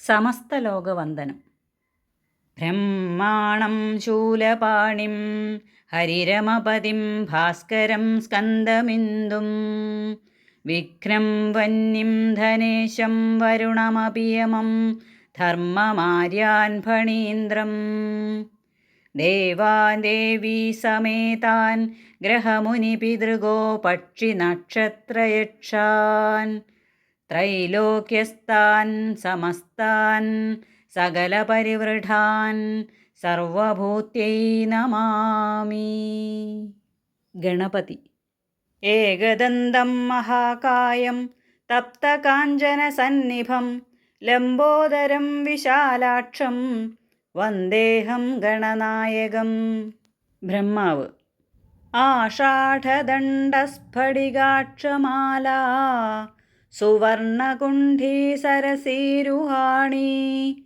സമസ്തലോകവന്ദനം. ബ്രഹ്മാണം ശൂലപാണിം ഹരിരമപതിം ഭാസ്കരം സ്കന്ദമിന്ദും വിഘ്നം വന്യം ധനേശം വരുണമപിയമം ധർമ്മമാര്യാൻ ഫണീന്ദ്രം ദേവാൻ ദേവീ സമേതാൻ പക്ഷി പക്ഷിനക്ഷത്രയക്ഷാൻ. ത്രൈലോക്യസ്ഥാൻ സമസ്താൻ സകലപരിവൃഢാൻ സർവഭൂത്യൈ നമാമി. ഗണപതി. ഏകദന്തം മഹാകായം തപ്തകാഞ്ചനസന്നിഭം ലംബോദരം വിശാലാക്ഷം വന്ദേഹം ഗണനായകം. ബ്രഹ്മാവ്. ആഷാഢദണ്ഡസ്ഫടികാക്ഷമാലാ സുവർണകുണ്ഠീ സരസീരുഹാണി.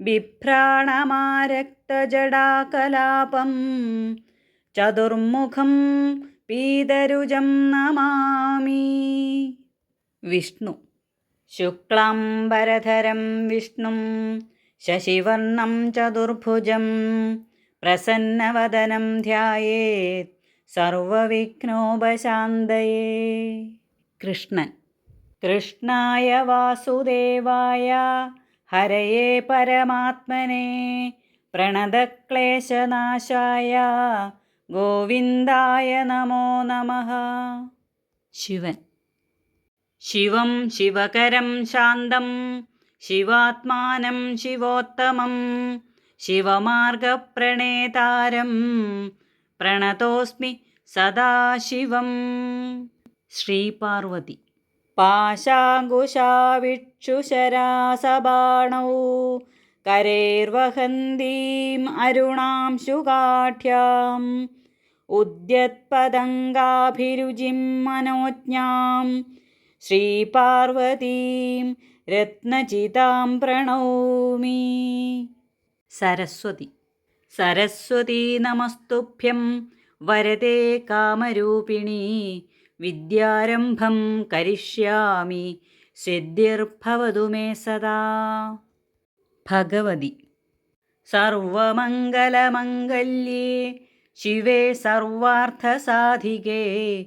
ബിഭ്രാണമാരക്തജടാകലാപം. ചതുർമുഖം പീതരുജം നമാമി. വിഷ്ണു. ശുക്ലാംബരധരം വിഷ്ണും. ശശിവർണം ചതുർഭുജം. പ്രസന്നവദനം ധ്യായേത്. സർവവിഘ്നോപശാന്തയേ. കൃഷ്ണൻ. കൃഷ്ണായ വാസുദേവായ ഹരയേ പരമാത്മനെ പ്രണതക്ലേശനാശായ ഗോവിന്ദായ നമോ നമ. ശിവൻ. ശിവം ശിവകരം ശാന്തം ശിവാത്മാനം ശിവോത്തമം ശിവമാർഗപ്രണേതാരം പ്രണതോസ്മി സദാശിവം. ശ്രീപാർവതി. പാശാങ്കുശാവിക്ഷുശരാസബാണൗ കരേർവഹന്തീം അരുണാംശുകാഠ്യാം ഉദ്യത്പതംഗാഭിരുചിം മനോജ്ഞാം. ശ്രീപാർവതീം രത്നചിതാം പ്രണോമി സരസ്വതി. സരസ്വതി നമസ്തുഭ്യം. വരദേ കാമരൂപിണി. വിദ്യാരംഭം കരിഷ്യാമി സിദ്ധിർഭവതു മേ സദാ. ഭഗവതി സർവമംഗലമംഗല്യേ ശിവേ സർവാർത്ഥസാധികേ.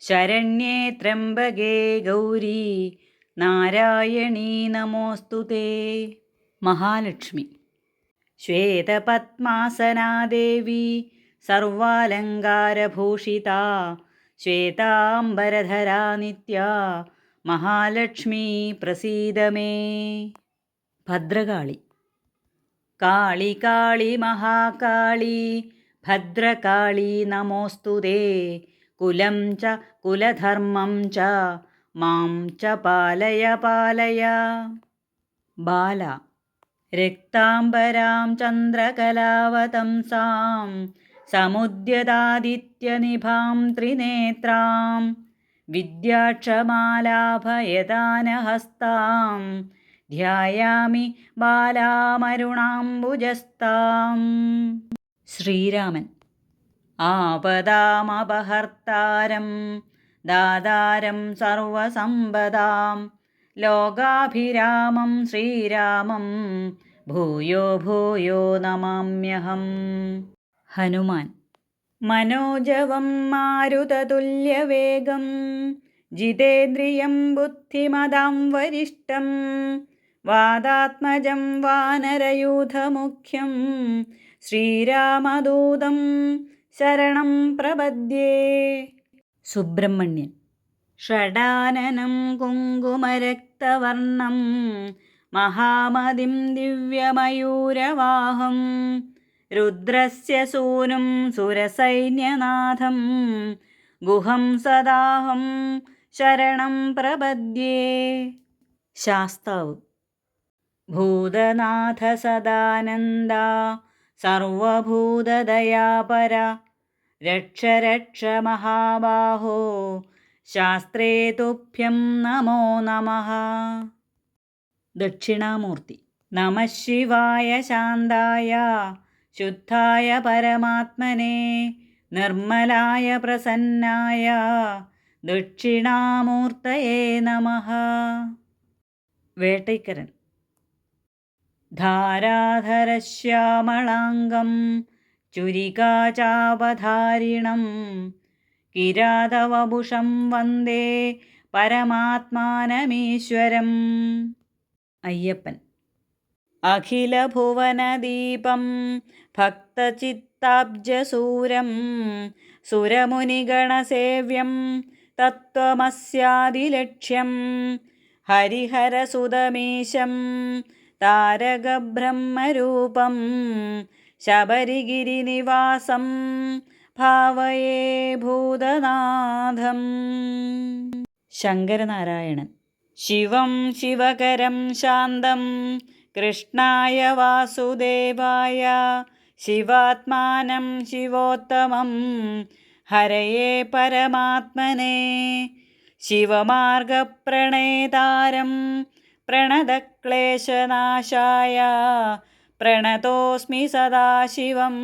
ശരണ്യേ ത്രംബകേ ഗൗരി നാരായണീ നമോസ്തു തേ. മഹാലക്ഷ്മി ശ്വേതപത്മാസനാദേവി സർവാലങ്കാരഭൂഷിതാ. ശ്വേതാംബരധരാ നിത്യ മഹാലക്ഷ്മി പ്രസീദമേ ഭദ്രകാളി. കാളി കാളി മഹാകാളി ഭദ്രകാളി നമോസ്തുതേ കുലം ച കുലധർമ്മം ച മാം ച പാലയ പാലയ. ബാല. രക്താംബരാം ചന്ദ്രകലാവതംസാം സമുദ്യതാദിത്യനിഭാം ത്രിനേത്രാം. വിദ്യാക്ഷമാലാഭയദാനഹസ്താം. ധ്യായാമി ബാലാമരുണാംബുജസ്താം. ശ്രീരാമൻ ആപദാമപഹർത്താരം ദാതാരം സർവസമ്പദാം. ലോകാഭിരാമം ശ്രീരാമം ഭൂയോ ഭൂയോ നമാമ്യഹം. ഹനുമാൻ. മനോജവം മാരുതതുല്യവേഗം ജിതേന്ദ്രിയം ബുദ്ധിമതാം വരിഷ്ടം വാദാത്മജം വാനരയൂഥമുഖ്യം ശ്രീരാമദൂതം ശരണം പ്രപദ്യേ. സുബ്രഹ്മണ്യൻ. ഷടാനനം കുങ്കുമരക്തവർണം മഹാമതിം ദിവ്യമയൂരവാഹം രുദ്രസ്യ സൂനും സുരസൈന്യനാഥം ഗുഹം സദാഹം ശരണം പ്രപദ്യേ. ശാസ്താവ്. ഭൂതനാഥ സദാനന്ദ സർവഭൂതദയാപര രക്ഷ രക്ഷ മഹാബാഹോ ശാസ്ത്രേ തുഭ്യം നമോ നമ. ദക്ഷിണാമൂർത്തി. നമ ശിവായ ശാന്തായ ശുദ്ധായ പരമാത്മനെ നിർമ്മലായ പ്രസന്നായ ദക്ഷിണാമൂർത്തയേ നമ. വേട്ടൈക്കരൻ ധാരാധരശ്യാമളാംഗം ചുരികാചാപധാരിണം കിരാതവഭുഷം വന്ദേ പരമാത്മാനമീശ്വരം. അയ്യപ്പൻ. അഖിലഭുവനദീപം ഭക്തചിത്താബ്ജസൂരം സുരമുനിഗണസേവ്യം തത്വമസ്യാദിലക്ഷ്യം ഹരിഹരസുതമീശം താരകബ്രഹ്മരൂപം ശബരിഗിരിനിവാസം ഭാവയേ ഭൂതനാഥം. ശങ്കരനാരായണൻ. ശിവം ശിവകരം ശാന്തം കൃഷ്ണായ വാസുദേവായ ശിവാത്മാനം ശിവോത്തമം. ഹരയേ പരമാത്മനെ. ശിവമാർഗപ്രണേതാരം പ്രണതക്ലേശനാശായ. പ്രണതോസ്മി സദാശിവം.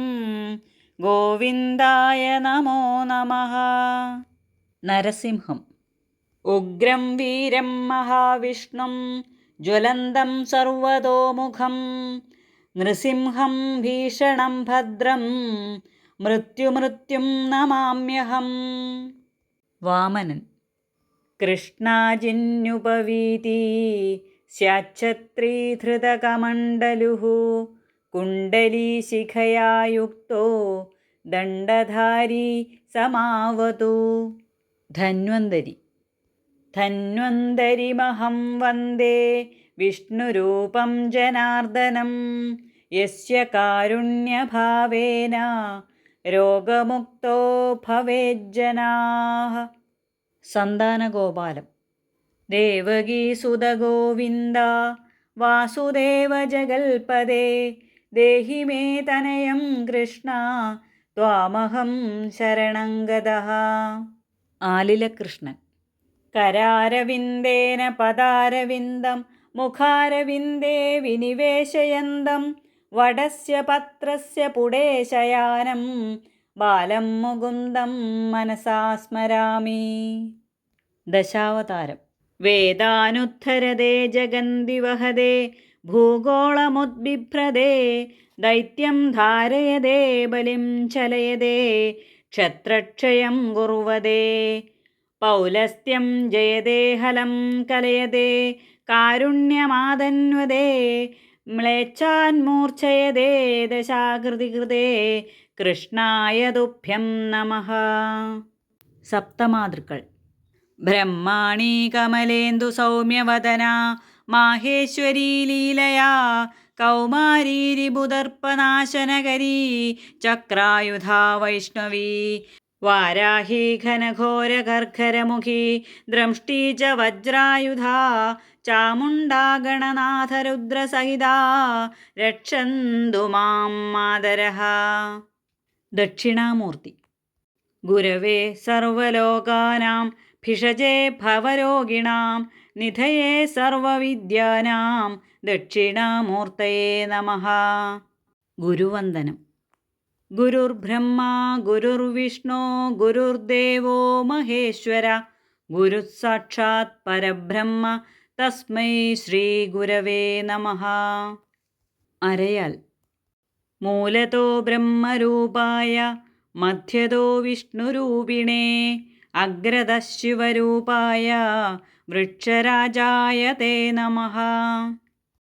ഗോവിന്ദായ നമോ നമ. നരസിംഹം. ഉഗ്രം വീരം മഹാവിഷ്ണും ജ്വലന്തം സർവതോമുഖം നൃസിംഹം ഭീഷണം ഭദ്രം മൃത്യുമൃത്യും നമാമ്യഹം വാമനൻ കൃഷ്ണാജിന്യുപവീതി സ്യാച്ഛത്രീധൃതകമണ്ഡലുः കുണ്ടലീശിഖയാ യുക്തോ ദണ്ഡധാരി സമാവതു ധന്വന്തരി। ധന്വന്തരിമഹം വന്ദേ. വിഷ്ണുരൂപം ജനാർദ്ദനം. യസ്യ കാരുണ്യഭാവേന. രോഗമുക്തോ ഭവേജ്ജനാഹ. സന്താനഗോപാലം. ദേവകീസുതഗോവിന്ദ വാസുദേവ ജഗൽപദേ ദേഹി മേ തനയം കൃഷ്ണ. ത്വാമഹം ശരണംഗത. ആലിലകൃഷ്ണൻ. കരാരവിന്ദേന പദാരവിന്ദം മുഖാരവിന്ദേ വിനിവേശയന്തം വടസ്യ പത്രസ്യ പുടേശയാനം ബാലം മുകുന്ദം മനസാസ്മരാമി ദശാവതാരം. വേദാനുദ്ധരതേ ജഗന്തിവഹദേ ഭൂഗോളമുദ്ബിഭ്രദേ ദൈത്യം ധാരയതേ ബലിം ചലയതേ ക്ഷത്രക്ഷയം കുർവദേ പൗലസ്ത്യം ജയദേഹലം കലയതേ കാരുണ്യമാതന്വദേ മ്ലേച്ഛാന്മൂർച്ഛയതേ ദശാകൃതികൃതേ കൃഷ്ണായ തുഭ്യം നമ. സപ്തമാതൃക്കൾ. ബ്രഹ്മാണി കമലേന്ദു സൗമ്യവദന മാഹേശ്വരീ ലീലയാ കൗമാരീരിബുദർപ്പനാശനകരീ ചക്രായുധാ വൈഷ്ണവീ വാരാഹി ഘനഘോരകർഘരമുഖി ദ്രംഷ്ടീ ച വജ്രായുധാ ചാമുണ്ടാഗണനാഥരുദ്രസഹിതാ രക്ഷന്തു മാം മാതരഃ ദക്ഷിണാമൂർത്തി. ഗുരവേ സർവലോകാനാം ഭിഷജേ ഭവരോഗിണാം നിധയേ സർവവിദ്യാനാം ദക്ഷിണാമൂർത്തയേ നമ. ഗുരുവന്ദനം. ഗുരുർബ്രഹ്മ ഗുരുർവിഷ്ണു ഗുരുർദേവോ മഹേശ്വര ഗുരുഃ സാക്ഷാത് പരബ്രഹ്മ തസ്മൈ ശ്രീ ഗുരവേ നമഃ. അരയാൽ. മൂലതോ ബ്രഹ്മരൂപായ മധ്യതോ വിഷ്ണുരൂപിണേ അഗ്രത ശിവരൂപായ വൃക്ഷരാജായ തേ നമഃ.